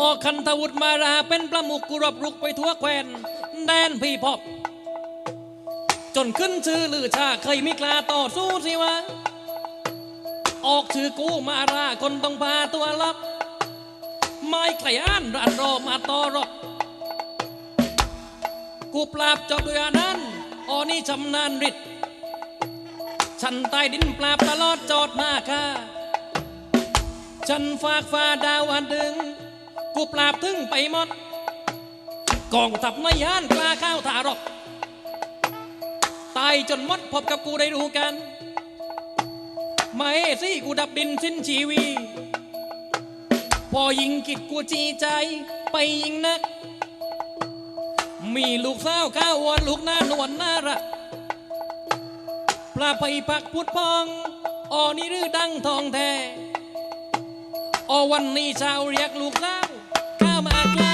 ออกคันทวุฒมาราเป็นประมุขกุรบรุกไปทั่วแคว้นแดนพี่พอบจนขึ้นชื่อลือชาเคยมีกลาต่อสู้สิวะ ออกชื่อกูมาราคนต้องพาตัวลับ ไม่ไกลอ่านรันรอมาต่อรบกูปราบจอบด้วยอนั้นออนี่ชำนาญฤทธิ์ฉันใต้ดินปราบตลอดจอดหน้าค่าฉันฝากฟ้าดาวอันดึง กูปราบถึงไปหมดกองทัพนายานกล้าข้าวทารกตายจนมดพบกับกูได้รู้กัน ไม่สิกูดับดินสิ้นชีวี พอยิงกิดกูจีใจไปยิงนัก มีลูกสาวข้าววันลูกหน้านวลน่ารักปลาไปปักพุดพองออนี่รือดังทองแท้อวันนี้ชาวเรียกลูกเล่าข้ามาไกล